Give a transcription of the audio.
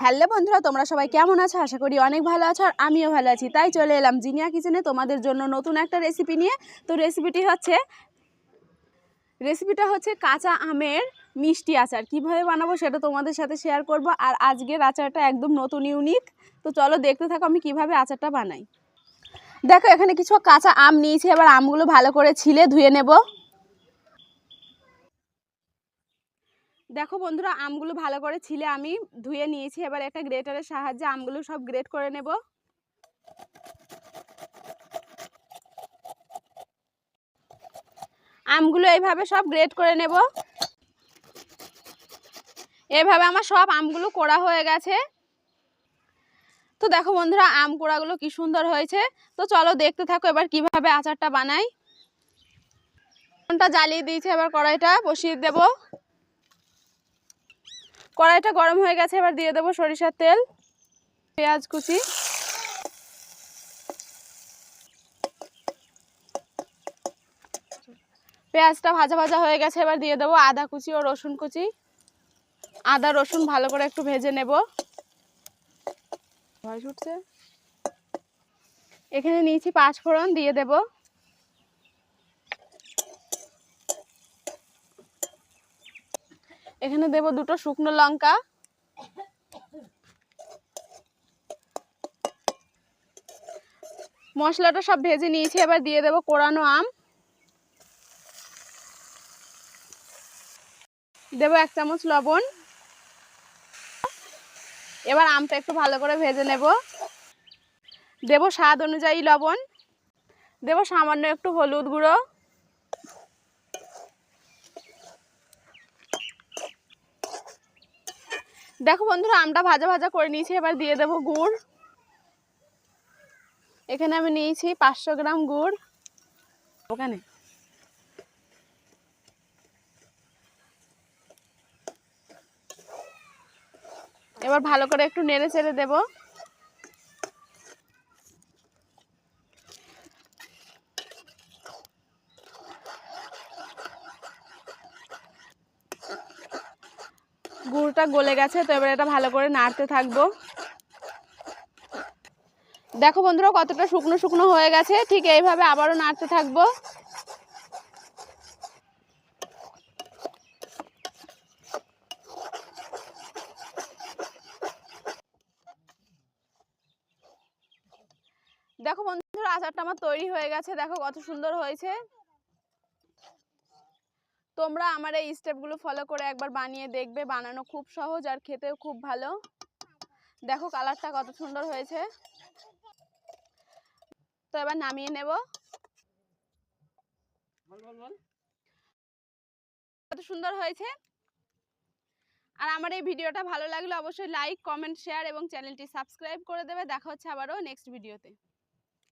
Hello বন্ধুরা, তোমরা সবাই কেমন আছো? আশা করি অনেক ভালো আছো আর আমিও ভালো আছি। তাই চলে এলাম জিনিয়া কিচেনে তোমাদের জন্য নতুন একটা রেসিপি নিয়ে। তো রেসিপিটি হচ্ছে রেসিপিটা হচ্ছে কাঁচা আমের মিষ্টি আচার। কীভাবে বানাবো সেটা তোমাদের সাথে শেয়ার করব আর আজকের আচারটা একদম নতুন ইউনিক তো চলো দেখতে থাকো আমি কীভাবে আচারটা বানাই। দেখো, এখানে কিছু কাঁচা আম নিয়েছি, এবার আমগুলো ভালো করে ছিলে ধুয়ে নেব। দেখো বন্ধুরা, আমগুলো ভালো করে ছিলে আমি ধুয়ে নিয়েছি। এবার একটা গ্রেটারের সাহায্যে আমগুলো সব গ্রেট করে নেব। আমগুলো এইভাবে সব গ্রেট করে নেব। এভাবে আমার সব আমগুলো কোড়া হয়ে গেছে। তো দেখো বন্ধুরা, আম কোড়াগুলো কি সুন্দর হয়েছে। তো চলো দেখতে থাকো এবার কীভাবে আচারটা বানাই। জ্বালিয়ে দিয়েছে, এবার কড়াইটা বসিয়ে দেবো। কড়াইটা গরম হয়ে গেছে, এবার দিয়ে দেবো সরিষার তেল, পেঁয়াজ কুচি। পেঁয়াজটা ভাজা ভাজা হয়ে গেছে, এবার দিয়ে দেবো আদা কুচি ও রসুন কুচি। আদা, রসুন ভালো করে একটু ভেজে নেব। ভয় উঠছে? এখানে নিয়েছি পাঁচ ফোড়ন, দিয়ে দেব। এখানে দেব দুটো শুকনো লঙ্কা। মশলাটা সব ভেজে নিয়েছি, এবার দিয়ে দেব কোরানো আম। দেব এক চামচ লবণ। এবার আমটা একটু ভালো করে ভেজে নেব। দেব স্বাদ অনুযায়ী লবণ। দেব সামান্য একটু হলুদ গুঁড়ো। দেখো বন্ধুরা, আমটা ভাজা ভাজা করে নিয়েছি, এবার দিয়ে দেবো গুড়। এখানে আমি নিয়েছি পাঁচশো গ্রাম গুড়। ওখানে। এবার ভালো করে একটু নেড়ে চেড়ে দেবো। গুড়টা গলে গেছে, তো এবার এটা ভালো করে নাড়তে থাকব। দেখো বন্ধুরা, কতটা শুকনো শুকনো হয়ে গেছে, ঠিক এইভাবে আবারও নাড়তে থাকব। দেখো বন্ধুরা, আচারটা আমার তৈরি হয়ে গেছে, দেখো কত সুন্দর হয়েছে। তোমরা আমার এই স্টেপগুলো ফলো করে একবার বানিয়ে দেখবে। বানানো খুব সহজ আর খেতেও খুব ভালো। দেখো কালারটা কত সুন্দর হয়েছে। তো এবার নামিয়ে নেব। কত সুন্দর হয়েছে। আর আমার এই ভিডিওটা ভালো লাগলে অবশ্যই লাইক কমেন্ট শেয়ার এবং চ্যানেলটি সাবস্ক্রাইব করে দেবে। দেখা হচ্ছে আবারও নেক্সট ভিডিওতে